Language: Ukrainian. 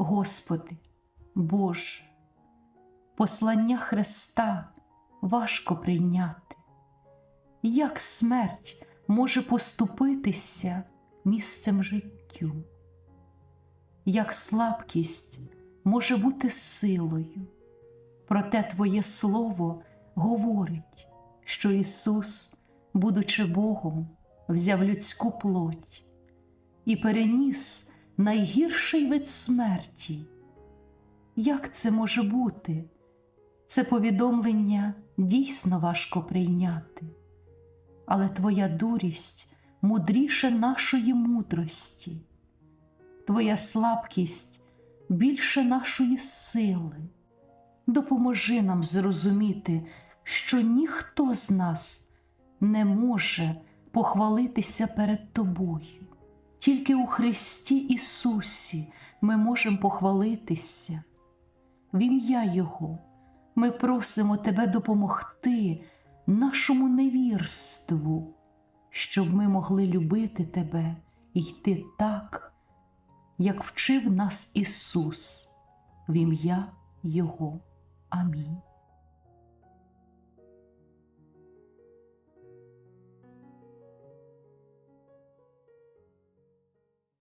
Господи, Боже, послання Христа важко прийняти. Як смерть може поступитися місцем життю? Як слабкість може бути силою? Проте Твоє Слово говорить, що Ісус, будучи Богом, взяв людську плоть і переніс найгірший вид смерті. Як це може бути? Це повідомлення дійсно важко прийняти, але Твоя дурість мудріше нашої мудрості, Твоя слабкість більше нашої сили. Допоможи нам зрозуміти, що ніхто з нас не може похвалитися перед Тобою. Тільки у Христі Ісусі ми можемо похвалитися. В ім'я Його ми просимо Тебе допомогти нашому невірству, щоб ми могли любити Тебе і йти так, як вчив нас Ісус, в ім'я Його. Амінь.